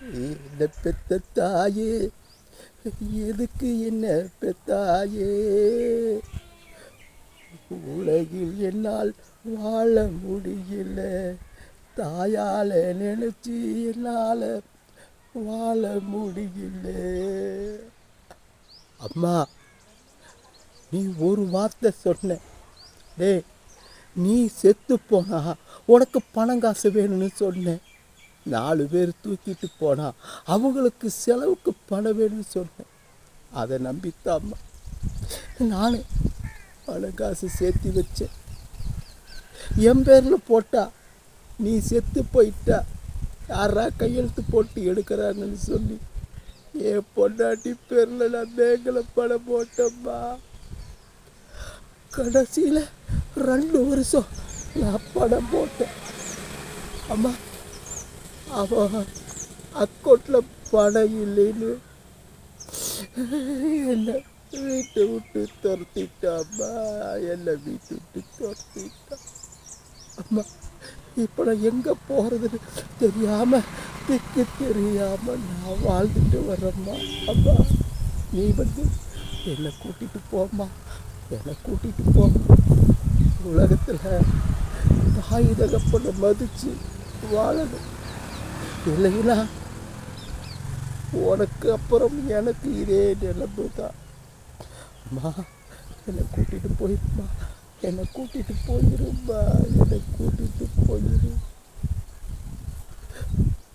என்ன பெத்த தாயே எதுக்கு என்ன பெத்தாயே? உலகில் என்னால் வாழ முடியல. தாயால் நினைச்சு என்னால் வாழ முடியல. அம்மா நீ ஒரு வார்த்தை சொன்ன. டே நீ செத்து போனா உனக்கு பணம் காசு வேணும்னு சொன்னேன் நாலு பேர் தூக்கிட்டு போனால் அவங்களுக்கு செலவுக்கு பணம் வேணும்னு சொன்னேன். அதை நம்பித்தாம்மா. நானே பணம் காசு சேர்த்து வச்சேன். என் பேரில் போட்டா நீ செத்து போயிட்டா. யாரா கையெழுத்து போட்டு எடுக்கிறாங்கன்னு சொல்லி என் பொண்டாட்டி பேரில் நான் பேங்கில் பணம் போட்டேம்மா. கடைசியில் ரெண்டு வருஷம் நான் பணம் போட்டேன். அம்மா அவன் அக்கௌண்ட்டில் பணம் இல்லைன்னு என்னை வீட்டை விட்டு துரத்திட்டாம்மா. என்னை வீட்டை விட்டு துரத்திட்டான். அம்மா இப்போ நான் எங்கே போகிறதுன்னு தெரியாமல் திக்கு தெரியாமல் நான் வாழ்ந்துட்டு வரேம்மா அம்மா நீ வந்து என்னை கூட்டிகிட்டு போம்மா. என்னை கூட்டிகிட்டு போ உலகத்தில் தாய் தகப்பனை மதித்து வாழணும். இல்லைங்களா? உனக்கு அப்புறம் எனக்கு இதே நிலப்பு தான் அம்மா என்னை கூட்டிகிட்டு போயிருமா என்னை கூட்டிகிட்டு போயிருமா என்னை கூட்டிகிட்டு போயிரு.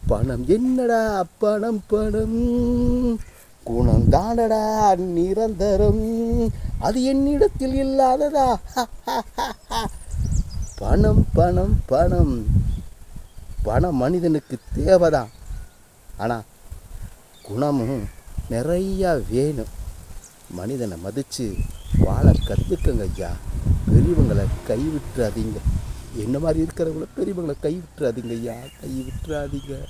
பணம் என்னடா? பணம் பணம். குணம் தானடா? நிரந்தரம். அது என்னிடத்தில் இல்லாததா? பணம் பணம் பணம். பணம் மனிதனுக்கு தேவைதான். ஆனால் குணமும் நிறையா வேணும். மனிதனை மதித்து வாழ கற்றுக்கங்க ஐயா. பெரியவங்களை கைவிட்டுறாதீங்க. என்ன மாதிரி இருக்கிறவங்கள பெரியவங்களை கைவிட்டுறாதீங்க ஐயா. கைவிட்டுறாதீங்க.